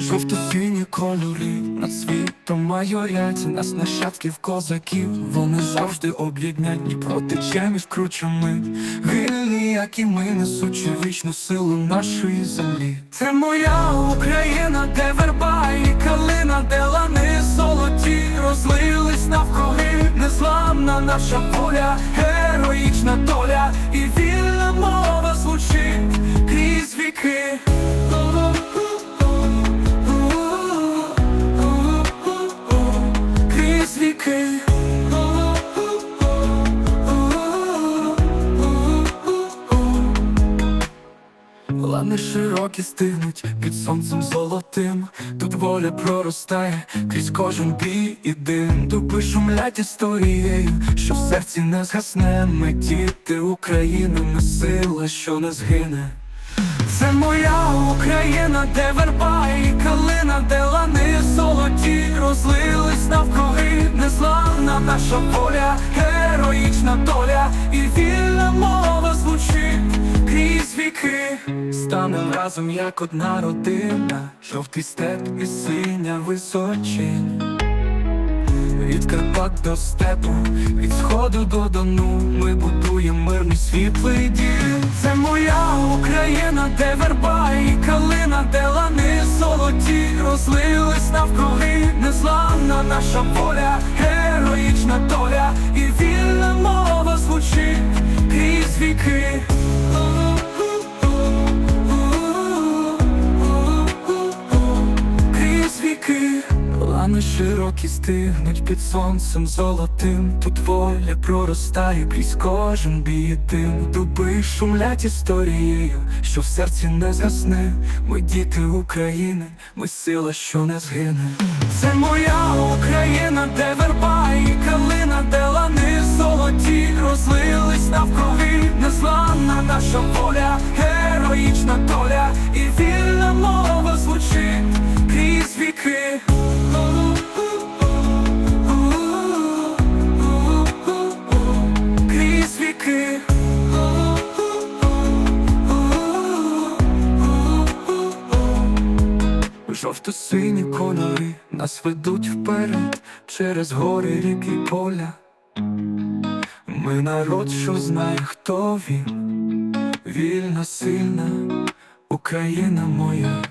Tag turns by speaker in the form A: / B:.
A: Жовто-сині кольори над світом майорять нас нащадків козаків. Вони завжди об'єднані проти чемів кручами. Вільні, як і ми, несучи вічну силу нашої землі. Це моя Україна, де верба і калина, де лани золоті розлились навкруги. Незламна наша воля, героїчна доля і вільна мова Лани широкі стигнуть під сонцем золотим, тут воля проростає крізь кожен бій і дим. Дуби шумлять історією, що в серці не згасне. Ми діти України, ми сила, що не згине. Це моя Україна, де верба і калина, де лани золоті розлились навкруги, незламна наша воля, героїчна доля і крізь віки. Станем разом, як одна родина, жовтий степ і синя височинь. Від Карпат до степу, від сходу до дону ми будуємо мирний світлий дім. Це моя Україна, де верба і калина, де лани золоті розлились навкруги, незламна наша воля, героїчна доля Широкі стигнуть під сонцем золотим. Тут воля проростає крізь кожен бій дим. Дуби шумлять історією, що в серці не згасне. Ми діти України, ми сила, що не згине. Це моя Україна, Жовто-сині кольори нас ведуть вперед через гори, ріки, поля. Ми народ, що знає, хто він, вільна, сильна Україна моя.